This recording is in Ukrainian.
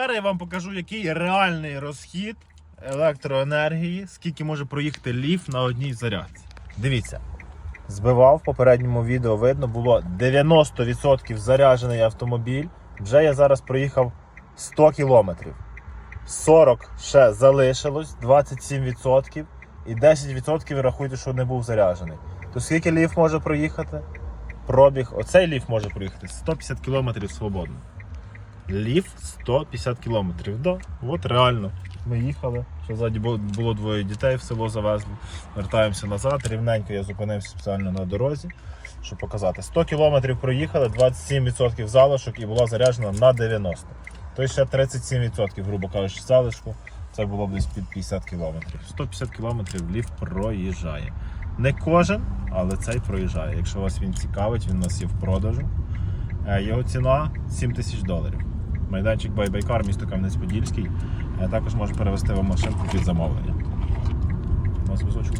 Зараз я вам покажу, який реальний розхід електроенергії, скільки може проїхати ліфт на одній зарядці. Дивіться. Збивав в попередньому відео видно, було 90% заряджений автомобіль. Вже я зараз проїхав 100 кілометрів. 40 ще залишилось, 27% і 10% рахуйте, що не був заряджений. То скільки ліфт може проїхати? Пробіг, оцей ліфт може проїхати 150 кілометрів свободно. Ліфт 150 кілометрів. Да, от реально. Ми їхали, що ззаді було- двоє дітей, в село завезли. Вертаємося назад. Рівненько я зупинився спеціально на дорозі, щоб показати. 100 кілометрів проїхали, 27% залишок і була заряджена на 90. Тобто ще 37%, грубо кажучи, залишку. Це було десь під 50 кілометрів. 150 кілометрів ліфт проїжджає. Не кожен, але цей проїжджає. Якщо вас він цікавить, він у нас є в продажу. Е, Його ціна 7 тисяч доларів. Майданчик Байбайкар, місто Кам'янець-Подільський. Е, Також може перевести вам машинку під замовлення. У нас візочок.